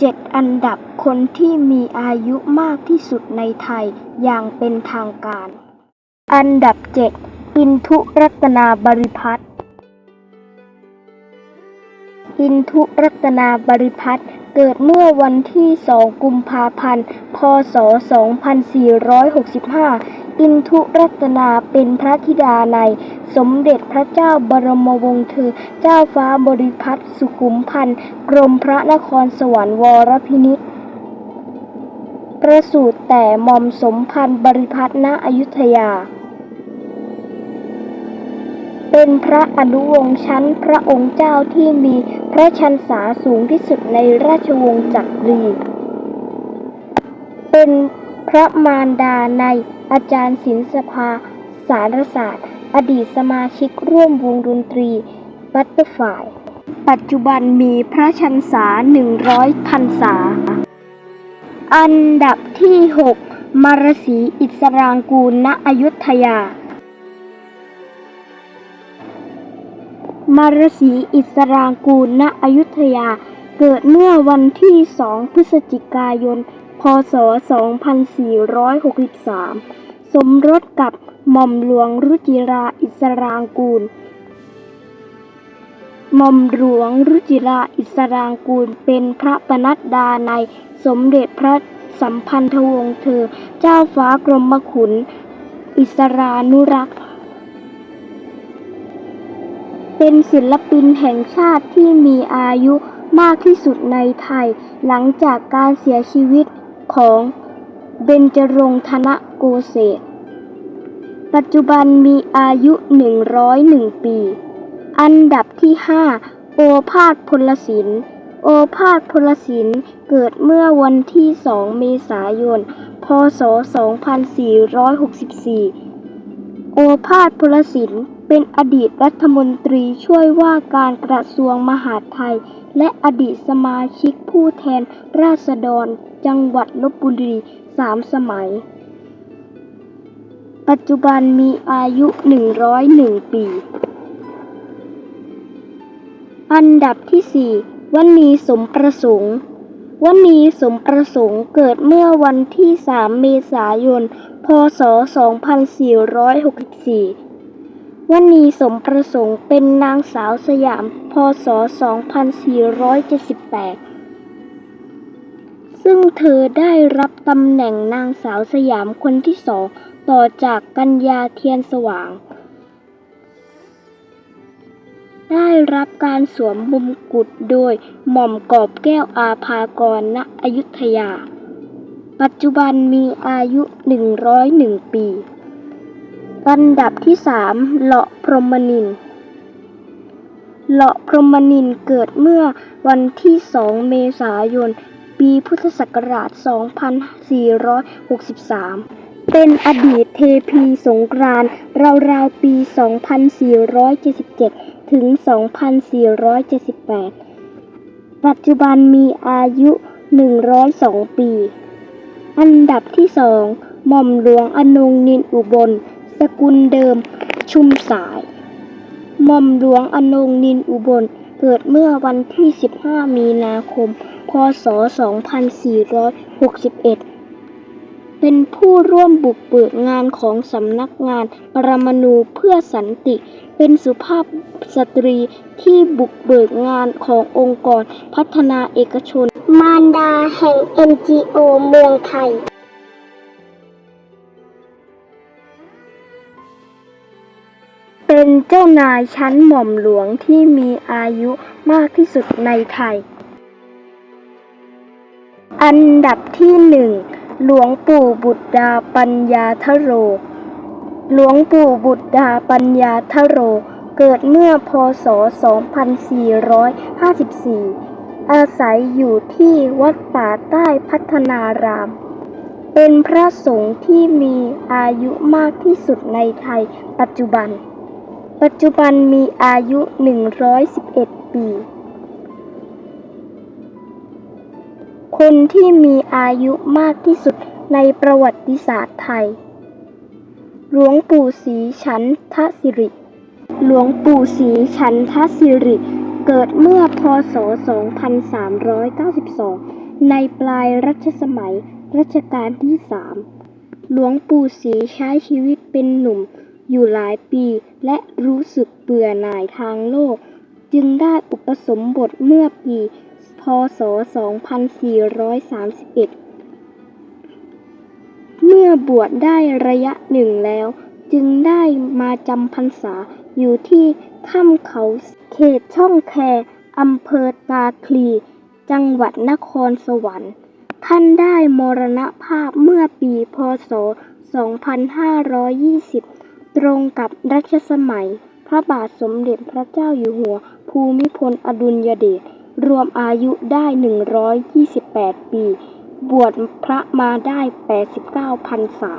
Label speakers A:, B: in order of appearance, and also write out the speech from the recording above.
A: เจ็ดอันดับคนที่มีอายุมากที่สุดในไทยอย่างเป็นทางการ อันดับเจ็ดอินทุรัตนาบริพัตรอินทุรัตนาบริพัตรเกิดเมื่อวันที่ 2 กุมภาพันธ์ พศ 2465 อินทุรัตนาเป็นพระธิดาใน สมเด็จพระเจ้าบรมวงศ์เธอ เจ้าฟ้าบริพัตรสุขุมพันธ์กรมพระนครสวรรค์วรพินิจประสูติแต่หม่อมสมพันธ์บริพัตรณอยุธยา เป็นพระอนุวงศ์ชั้นพระองค์เจ้าที่มีพระชันษาสูงที่สุดในราชวงศ์จักรี เป็นพระมารดาใน อาจารย์ศิลสภา สารศาสตร์ อดีตสมาชิกร่วมวงดนตรีบัตเตอร์ฝ่ายปัจจุบันมีพระชันษา 100พรรษา อันดับที่ 6 มารสีอิสรางกูล ณ อยุธยา มารสีอิสรางกูล ณ อยุธยา เกิดเมื่อวันที่ 2 พฤศจิกายน พศ 2463 สมรสกับหม่อมหลวงรุจิราอิสรางกูล หม่อมหลวงรุจิราอิสรางกูลเป็นพระปนัดดาในสมเด็จพระสัมพันธวงศ์เธอ เจ้าฟ้ากรมขุน อิสรานุรักษ์เป็นศิลปินแห่งชาติที่มีอายุมากที่สุดในไทย หลังจากการเสียชีวิต ของเบญจรงธนโกเศสปัจจุบันมีอายุ 101 ปี อันดับที่ 5 โอภาสพลศิลป์โอภาสพลศิลป์เกิดเมื่อวันที่ 2 เมษายน พศ 2464 โอภาสพลศิลป์ เป็นอดีตรัฐมนตรีช่วยว่าการกระทรวงมหาดไทย และอดีตสมาชิกผู้แทนราษฎร จังหวัดลบบุรีสามสมัย ปัจจุบันมีอายุ 101 ปี อันดับที่ 4 วันนีสมประสงค์วันนีสมประสงค์เกิดเมื่อวันที่ 3 เมษายน พศ 2464 วันนีสมประสงค์เป็นนางสาวสยาม พศ 2478 ซึ่งเธอได้รับตำแหน่งนางสาวสยามคนที่สองต่อจากกัญญาเทียนสว่าง ได้รับการสวมมงกุฎโดยหม่อมกอบแก้วอาภากรณอยุธยา ปัจจุบันมีอายุ 101 ปี อันดับที่3เลาะพรหมนินเลาะพรหมนินเกิดเมื่อวันที่2เมษายน ปีพุทธศักราช 2463 เป็นอดีตเทพีสงกรานต์ราวๆปี 2477 ถึง 2478 ปัจจุบันมีอายุ 102 ปี อันดับที่สองหม่อมหลวงอนงนินอุบล สกุลเดิม ชุมสายหม่อมหลวงอนงนินอุบล เกิดเมื่อวันที่ 15 มีนาคม พศ 2461 เป็นผู้ร่วมบุกเบิกงานของสำนักงานปรมาณูเพื่อสันติ เป็นสุภาพสตรีที่บุกเบิกงานขององค์กรพัฒนาเอกชน มารดาแห่ง NGO เมืองไทย เป็นเจ้านายชั้นหม่อมหลวงที่มีอายุมากที่สุดในไทย อันดับที่หนึ่งหลวงปู่บุตรดาปัญญาทโร หลวงปู่บุตรดาปัญญาทโร เกิดเมื่อพศ 2454 อาศัยอยู่ที่วัดป่าใต้พัฒนาราม เป็นพระสงฆ์ที่มีอายุมากที่สุดในไทยปัจจุบัน ปัจจุบันมีอายุ 111 ปี คนที่มีอายุมากที่สุดในประวัติศาสตร์ไทย หลวงปู่ศรีฉันทศิริ หลวงปู่ศรีฉันทศิริ เกิดเมื่อพศ 2392 ในปลายรัชสมัยรัชกาลที่สามหลวงปู่ศรีใช้ชีวิตเป็นหนุ่ม อยู่หลายปีและรู้สึกเบื่อหน่ายทางโลก จึงได้อุปสมบทเมื่อปี พศ 2431 เมื่อบวชได้ระยะหนึ่งแล้ว จึงได้มาจำพรรษาอยู่ที่ถ้ำเขาเขตช่องแคอำเภอตาคลี จังหวัดนครสวรรค์ ท่านได้มรณภาพเมื่อปี พศ 2520 ตรงกับรัชสมัย พระบาทสมเด็จพระเจ้าอยู่หัว ภูมิพลอดุลยเดช รวมอายุได้ 128 ปี บวชพระมาได้ 89พรรษา